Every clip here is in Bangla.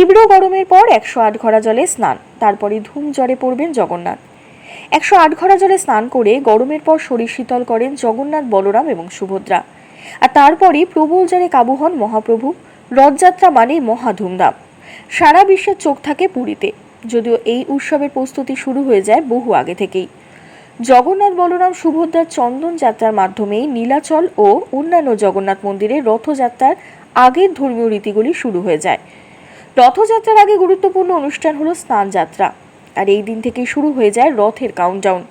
তীব্র গরমের পর একশো আট ঘরা জলে স্নান, তারপরে ধুম জ্বরে পড়বেন জগন্নাথ। একশো আট ঘরা জলে স্নান করে গরমের পর শরীর শীতল করেন জগন্নাথ, বলরাম এবং সুভদ্রা। আর তারপরে প্রবল জ্বরে কাবু হন মহাপ্রভু, রথযাত্রা মানে মহা ধুমধাম। সারা বিশ্বের চোখ থাকে পুরীতে, যদিও এই উৎসবের প্রস্তুতি শুরু হয়ে যায় বহু আগে থেকেই। জগন্নাথ, বলরাম, সুভদ্রার চন্দন যাত্রার মাধ্যমেই নীলাচল ও অন্যান্য জগন্নাথ মন্দিরে রথযাত্রার আগের ধর্মীয় রীতিগুলি শুরু হয়ে যায়। রথযাত্রার আগে গুরুত্বপূর্ণ অনুষ্ঠান হলো স্নান যাত্রা আর এই দিন থেকেই শুরু হয়ে যায় রথের কাউন্টডাউন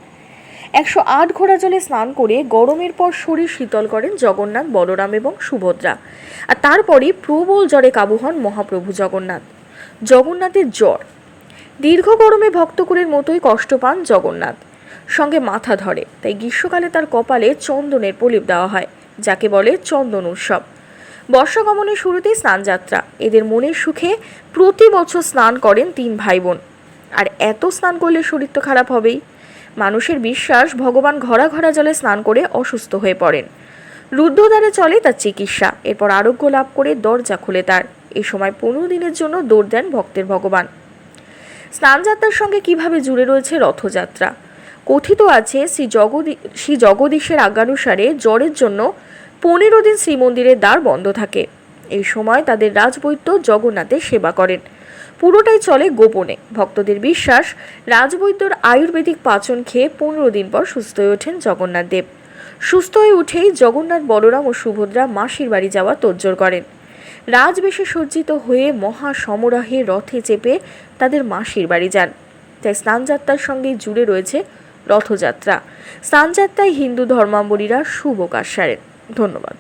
একশো আট ঘোড়া জলে স্নান করে গরমের পর শরীর শীতল করেন জগন্নাথ, বলরাম এবং সুভদ্রা। আর তারপরে প্রবল জ্বরে কাবু হন মহাপ্রভু জগন্নাথ। জগন্নাথের জ্বর। দীর্ঘ গরমে ভক্তকুলের মতোই কষ্ট পান জগন্নাথ। সঙ্গে মাথা ধরে। তাই গ্রীষ্মকালে তার কপালে চন্দনের প্রলেপ দেওয়া হয়, যাকে বলে চন্দন উৎসব। বর্ষাগমনের শুরুতেই স্নানযাত্রা। এদের মনের সুখে প্রতি বছর স্নান করেন তিন ভাই বোন আর এত স্নান করলে শরীর তো খারাপ হবেই। মানুষের বিশ্বাস, ভগবান ঘরা ঘরা জলে স্নান করে অসুস্থ হয়ে পড়েন। রুদ্ধদ্বারে চলে তার চিকিৎসা। এরপর আরোগ্য লাভ করে দরজা খুলে তার। এ সময় পনেরো দিনের জন্য দৌড় দেন ভক্তের ভগবান। স্নানযাত্রার সঙ্গে কীভাবে জুড়ে রয়েছে রথযাত্রা? কথিত আছে, শ্রী জগদী, শ্রী জগদীশের আজ্ঞানুসারে জ্বরের জন্য পনেরো দিন শ্রীমন্দিরের দ্বার বন্ধ থাকে। এই সময় তাদের রাজবৈদ্য জগন্নাথের সেবা করেন। পুরোটাই চলে গোপনে। ভক্তদের বিশ্বাস, রাজবৈদ্যর আয়ুর্বেদিক পাচন খেয়ে পনেরো দিন পর সুস্থ হয়ে ওঠেন জগন্নাথ দেব। সুস্থ হয়ে উঠেই জগন্নাথ বলরাম ও সুভদ্রা মাসির বাড়ি যাওয়া তোড়জোড় করেন। রাজবেশে সজ্জিত হয়ে মহা সমরাহে রথে চেপে তাদের মাসির বাড়ি যান। তাই স্নানযাত্রার সঙ্গে জুড়ে রয়েছে রথযাত্রা। স্নানযাত্রায় হিন্দু ধর্মাবলীরা শুভ কাজ সারেন। ধন্যবাদ।